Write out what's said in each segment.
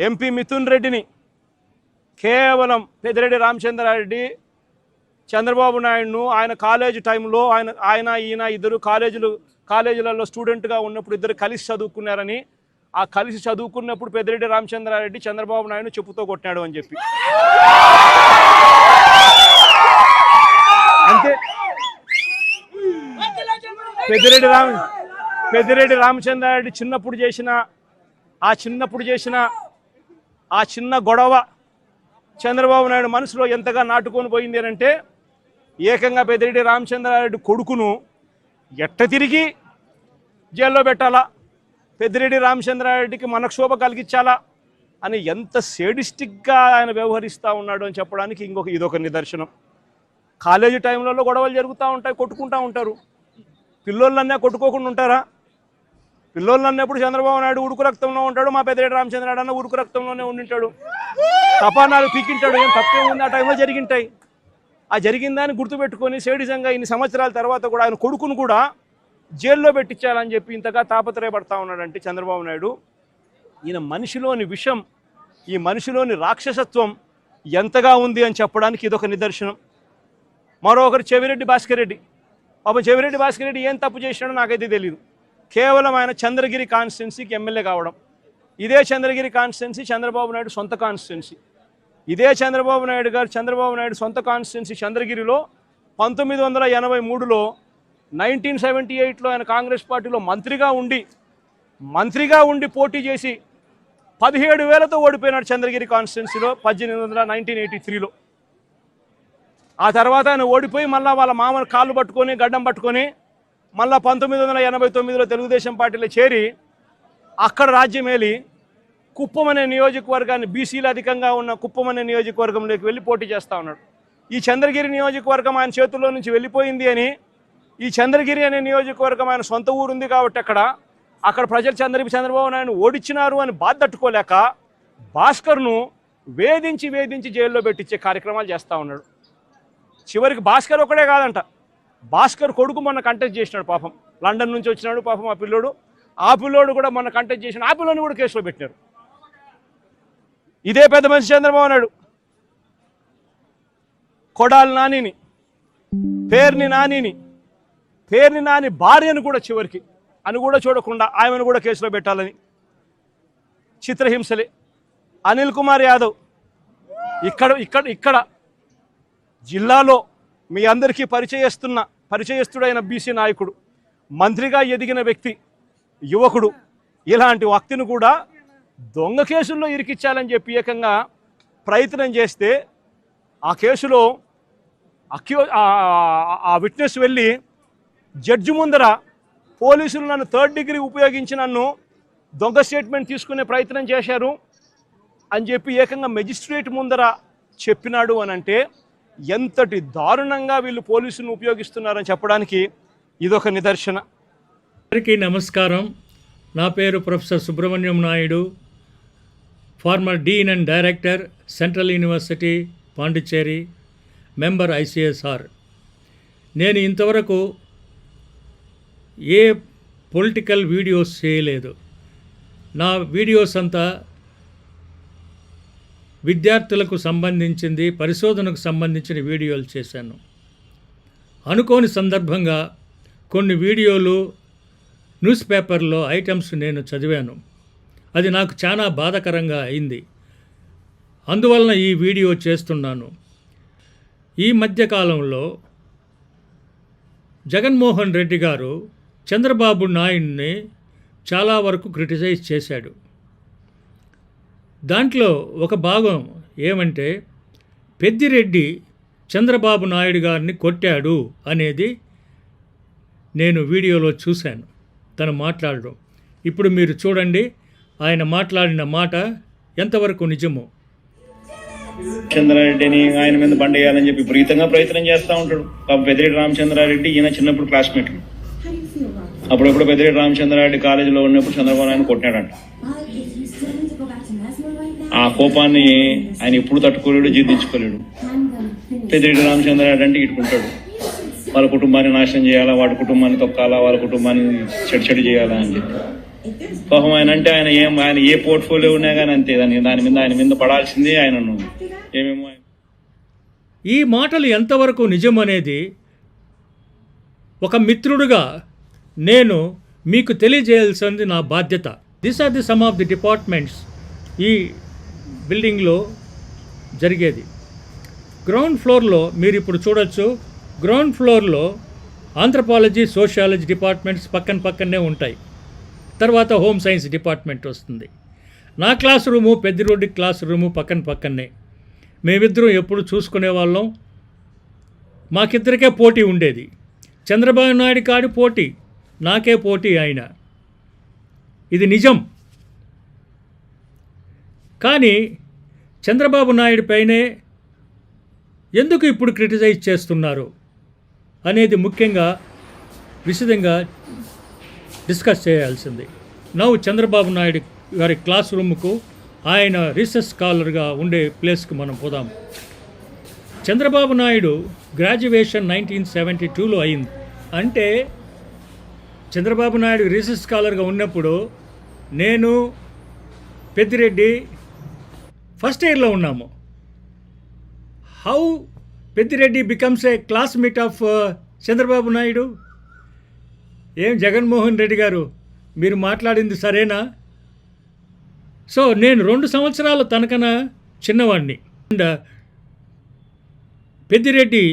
MP Mithun రెడ్డిని కేవలం పెద్దిరెడ్డి రామచంద్రారెడ్డి చంద్రబాబు నాయుడును ఆయన కాలేజ్ టైంలో ఆయన ఆయన ఈయన ఇద్దరు కాలేజీలు కాలేజీలలో స్టూడెంట్గా ఉన్నప్పుడు ఇద్దరు కలిసి చదువుకున్నారని ఆ కలిసి చదువుకున్నప్పుడు పెద్దిరెడ్డి రామచంద్రారెడ్డి చంద్రబాబు నాయుడు చెప్పుతో కొట్టినాడు అని చెప్పి. అంతే. పెద్దిరెడ్డి రామ పెద్దిరెడ్డి రామచంద్రారెడ్డి చిన్నప్పుడు చేసిన ఆ చిన్నప్పుడు చేసిన ఆ చిన్న గొడవ చంద్రబాబు నాయుడు మనసులో ఎంతగా నాటుకొని పోయింది అని అంటే ఏకంగా పెద్దిరెడ్డి రామచంద్రారెడ్డి కొడుకును ఎట్ట తిరిగి జైల్లో పెట్టాలా? పెద్దిరెడ్డి రామచంద్రారెడ్డికి మనక్షోభ కలిగించాలా? అని ఎంత సేడిస్టిక్గా ఆయన వ్యవహరిస్తూ ఉన్నాడు అని చెప్పడానికి ఇంకొక ఇదొక నిదర్శనం. కాలేజీ టైంలలో గొడవలు జరుగుతూ ఉంటాయి కొట్టుకుంటూ ఉంటారు. పిల్లోళ్ళన్నా కొట్టుకోకుండా ఉంటారా? పిల్లోళ్ళు అన్నప్పుడు చంద్రబాబు నాయుడు ఉడుకు రక్తంలో ఉంటాడు మా పెద్దిరెడ్డి రామచంద్రనాయుడు అన్న ఉడుకు రక్తంలోనే ఉండింటాడు. తపానాలు పీకింటాడు ఏం తప్పే ఉంది? ఆ టైంలో జరిగింటాయి. ఆ జరిగిందని గుర్తుపెట్టుకొని సేడిజంగా ఇన్ని సంవత్సరాల తర్వాత కూడా ఆయన కొడుకును కూడా జైల్లో పెట్టించాలని చెప్పి ఇంతగా తాపత్రయపడతా ఉన్నాడంటే చంద్రబాబు నాయుడు. ఈయన మనిషిలోని విషం ఈ మనిషిలోని రాక్షసత్వం ఎంతగా ఉంది అని చెప్పడానికి ఇదొక నిదర్శనం. మరొకరు చెవిరెడ్డి భాస్కర్ రెడ్డి. పాపం చెవిరెడ్డి భాస్కర్ రెడ్డి ఏం తప్పు చేసినాడో నాకైతే తెలియదు కేవలం ఆయన చంద్రగిరి కాన్స్టిట్యున్సీకి ఎమ్మెల్యే కావడం. ఇదే చంద్రగిరి కాన్స్టిట్యున్సీ చంద్రబాబు నాయుడు సొంత కాన్స్టిట్యున్సీ. ఇదే చంద్రబాబు నాయుడు గారు చంద్రబాబు నాయుడు సొంత కాన్స్టిట్యున్సీ చంద్రగిరిలో పంతొమ్మిది వందల ఎనభై మూడులో నైన్టీన్ సెవెంటీ ఎయిట్లో ఆయన కాంగ్రెస్ పార్టీలో మంత్రిగా ఉండి మంత్రిగా ఉండి పోటీ చేసి పదిహేడు వేలతో ఓడిపోయినాడు చంద్రగిరి కాన్స్టిట్యున్సీలో పద్దెనిమిది వందల నైన్టీన్ ఎయిటీ త్రీలో. ఆ తర్వాత ఆయన ఓడిపోయి మళ్ళీ వాళ్ళ మామని కాళ్ళు పట్టుకొని గడ్డం పట్టుకొని మళ్ళీ పంతొమ్మిది వందల ఎనభై తొమ్మిదిలో తెలుగుదేశం పార్టీలో చేరి అక్కడ రాజ్యమేలి కుప్పం అనే నియోజకవర్గాన్ని బీసీలు అధికంగా ఉన్న కుప్పం అనే నియోజకవర్గంలోకి వెళ్ళి పోటీ చేస్తూ ఉన్నాడు. ఈ చంద్రగిరి నియోజకవర్గం ఆయన చేతుల్లో నుంచి వెళ్ళిపోయింది అని ఈ చంద్రగిరి అనే నియోజకవర్గం ఆయన సొంత ఊరు ఉంది కాబట్టి అక్కడ అక్కడ ప్రజలు చంద్ర చంద్రబాబు నాయుడు ఓడించినారు అని బాధ తట్టుకోలేక భాస్కర్ను వేధించి వేధించి జైల్లో పెట్టించే కార్యక్రమాలు చేస్తూ ఉన్నాడు. చివరికి భాస్కర్ ఒకడే కాదంట. భాస్కర్ కొడుకు మొన్న కంటెస్ట్ చేసినాడు పాపం. లండన్ నుంచి వచ్చినాడు పాపం ఆ పిల్లోడు. ఆ పిల్లోడు కూడా మొన్న కంటెస్ట్ చేసిన ఆ పిల్లోని కూడా కేసులో పెట్టినారు. ఇదే పెద్ద మనిషి చంద్రబాబు నాయుడు. కొడాలి నానిని పేర్ని నానిని పేర్ని నాని భార్యను కూడా చివరికి అని కూడా చూడకుండా ఆమెను కూడా కేసులో పెట్టాలని. చిత్రహింసలే. అనిల్ కుమార్ యాదవ్ ఇక్కడ ఇక్కడ ఇక్కడ జిల్లాలో మీ అందరికీ పరిచయస్తున్న పరిచయస్తుడైన బీసీ నాయకుడు మంత్రిగా ఎదిగిన వ్యక్తి యువకుడు ఇలాంటి వ్యక్తిని కూడా దొంగ కేసుల్లో ఇరికిచ్చాలని చెప్పి ఏకంగా ప్రయత్నం చేస్తే ఆ కేసులో అక్యూ ఆ- ఆ విట్నెస్ వెళ్ళి జడ్జి ముందర పోలీసులు నన్ను థర్డ్ డిగ్రీ ఉపయోగించి నన్ను దొంగ స్టేట్మెంట్ తీసుకునే ప్రయత్నం చేశారు అని చెప్పి ఏకంగా మెజిస్ట్రేట్ ముందర చెప్పినాడు అని అంటే ఎంతటి దారుణంగా వీళ్ళు పోలీసులను ఉపయోగిస్తున్నారని చెప్పడానికి ఇదొక నిదర్శన. అందరికీ నమస్కారం. నా పేరు professor Subrahmanyam Naidu former dean and director central university Pondicherry member ICSR నేను ఇంతవరకు ఏ పొలిటికల్ వీడియోస్ చేయలేదు. నా వీడియోస్ అంతా విద్యార్థులకు సంబంధించింది పరిశోధనకు సంబంధించిన వీడియోలు చేశాను. అనుకోని సందర్భంగా కొన్ని వీడియోలు న్యూస్ పేపర్లో ఐటమ్స్ నేను చదివాను. అది నాకు చాలా బాధకరంగా అయింది. అందువలన ఈ వీడియో చేస్తున్నాను. ఈ మధ్యకాలంలో జగన్మోహన్ రెడ్డి గారు చంద్రబాబు నాయుడిని చాలా వరకు క్రిటిసైజ్ చేశాడు. దాంట్లో ఒక భాగం ఏమంటే పెద్దిరెడ్డి చంద్రబాబు నాయుడు గారిని కొట్టాడు అనేది నేను వీడియోలో చూశాను. తను మాట్లాడడం. ఇప్పుడు మీరు చూడండి ఆయన మాట్లాడిన మాట ఎంతవరకు నిజమో. చంద్రారెడ్డిని ఆయన మీద బండ వేయాలని చెప్పి విపరీతంగా ప్రయత్నం చేస్తూ ఉంటాడు. పెద్దిరెడ్డి రామచంద్రారెడ్డి ఈయన చిన్నప్పుడు క్లాస్మేట్ అప్పుడప్పుడు పెద్దిరెడ్డి రామచంద్రారెడ్డి కాలేజీలో ఉన్నప్పుడు చంద్రబాబు నాయుడు కొట్టాడంట. ఆ కోపాన్ని ఆయన ఎప్పుడు తట్టుకోలేడు జీర్ణించుకోలేడు. పెద్దిరెడ్డి రామచంద్రారెడ్డి అంటే ఇట్టుకుంటాడు వాళ్ళ కుటుంబాన్ని నాశనం చేయాలా వాడి కుటుంబాన్ని తొక్కాలా వాళ్ళ కుటుంబాన్ని చెడు చెడు చేయాలా అని చెప్పి. పాపం ఆయన అంటే ఆయన ఏం ఆయన ఏ పోర్ట్ఫోలియో ఉన్నా కానీ అంతే. దాని దాని మీద ఆయన మీద పడాల్సిందే ఆయనను ఏమేమో ఆయన- ఈ మాటలు ఎంతవరకు నిజం అనేది ఒక మిత్రుడుగా నేను మీకు తెలియజేయాల్సింది నా బాధ్యత. This are the some of the departments ఈ బిల్డింగ్లో జరిగేది. గ్రౌండ్ ఫ్లోర్లో మీరు ఇప్పుడు చూడొచ్చు గ్రౌండ్ ఫ్లోర్లో ఆంథ్రపాలజీ సోషియాలజీ డిపార్ట్మెంట్స్ పక్కన పక్కనే ఉంటాయి. తర్వాత హోమ్ సైన్స్ డిపార్ట్మెంట్ వస్తుంది. నా class room Peddireddy class room పక్కన పక్కనే. మేమిద్దరం ఎప్పుడు చూసుకునే వాళ్ళం. మాకిద్దరికే పోటీ ఉండేది. చంద్రబాబు నాయుడు కాడి పోటీ నాకే పోటీ ఆయన ఇది నిజం. కానీ చంద్రబాబు నాయుడు పైనే ఎందుకు ఇప్పుడు క్రిటిసైజ్ చేస్తున్నారు అనేది ముఖ్యంగా విశదంగా డిస్కస్ చేయాల్సింది. నవ్వు చంద్రబాబు నాయుడు గారి క్లాస్ రూమ్కు ఆయన రీసెర్చ్ స్కాలర్గా ఉండే ప్లేస్కి మనం పోదాం. Chandrababu Naidu graduation nineteen seventy టూలో అయింది. అంటే చంద్రబాబు నాయుడు రీసెర్చ్ స్కాలర్గా ఉన్నప్పుడు నేను పెద్దిరెడ్డి ఫస్ట్ ఇయర్లో ఉన్నాము. How Peddireddy becomes a classmate of Chandrababu Naidu? ఏం జగన్మోహన్ రెడ్డి గారు? మీరు మాట్లాడింది సరేనా? సో నేను రెండు సంవత్సరాల తనకన చిన్నవాడిని and uh, Peddireddy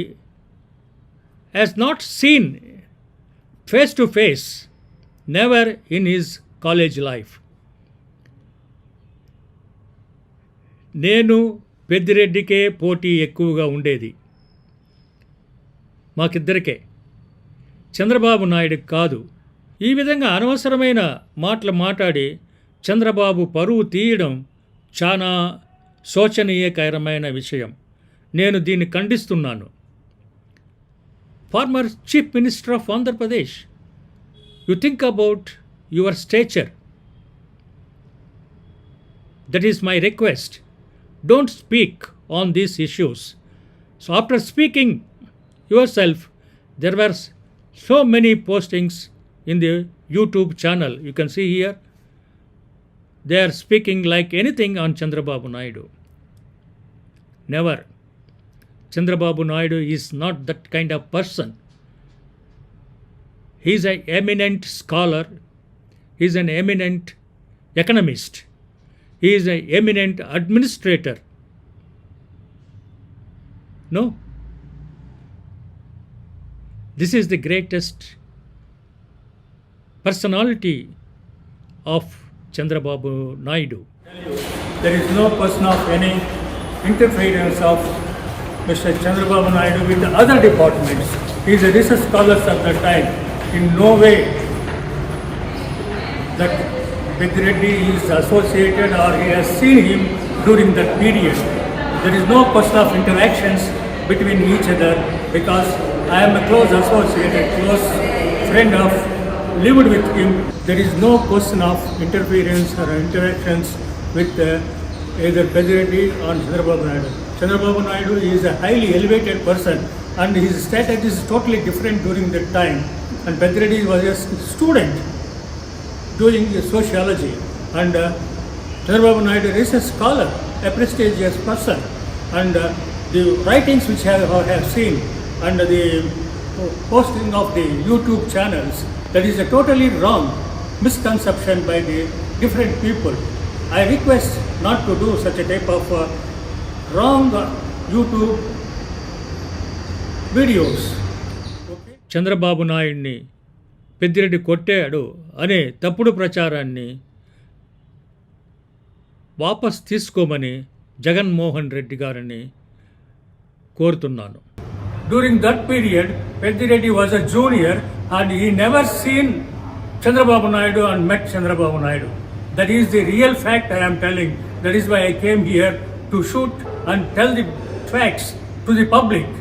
has not seen face to face never in his college life నేను పెద్దిరెడ్డికే పోటీ ఎక్కువగా ఉండేది. మాకిద్దరికే. చంద్రబాబు నాయుడు కాదు. ఈ విధంగా అనవసరమైన మాటలు మాట్లాడి చంద్రబాబు పరువు తీయడం చాలా శోచనీయకరమైన విషయం. నేను దీన్ని ఖండిస్తున్నాను. Former chief minister of Andhra Pradesh you think about your stature. That is my request. don't speak on these issues. So, after speaking yourself, there were so many postings in the YouTube channel. You can see here, they are speaking like anything on Chandrababu Naidu. Never. Chandrababu Naidu is not that kind of person. He is an eminent scholar, he is an eminent economist. He is an eminent administrator. No, this is the greatest personality of Chandrababu Naidu. There is no person of any interference of Mr. Chandrababu Naidu with the other departments. He is a research scholar at that time. In no way that Reddy is associated or he has seen him during that period. There is no question of interactions between each other because I am a close associate, a close friend of, lived with him. There is no question of interference or interactions with uh, either Pedireddy or Chandrababu Naidu. Chandrababu Naidu is a highly elevated person and his status is totally different during that time. And Pedireddy was a student doing sociology and uh, Chandrababu Naidu is a scholar, a prestigious person and uh, the writings which I have, have seen and the posting of the YouTube channels that is a totally wrong misconception by the different people. I request not to do such a type of uh, wrong uh, YouTube videos. Okay? Chandrababu నాయుడిని Peddireddy కొట్టాడు అనే తప్పుడు ప్రచారాన్ని వాపస్ తీసుకోమని జగన్మోహన్ రెడ్డి గారిని కోరుతున్నాను. During that period Peddireddy was a junior and he never seen Chandrababu Naidu and met Chandrababu Naidu that is the real fact I'm telling that is why I came here to shoot and tell the facts to the public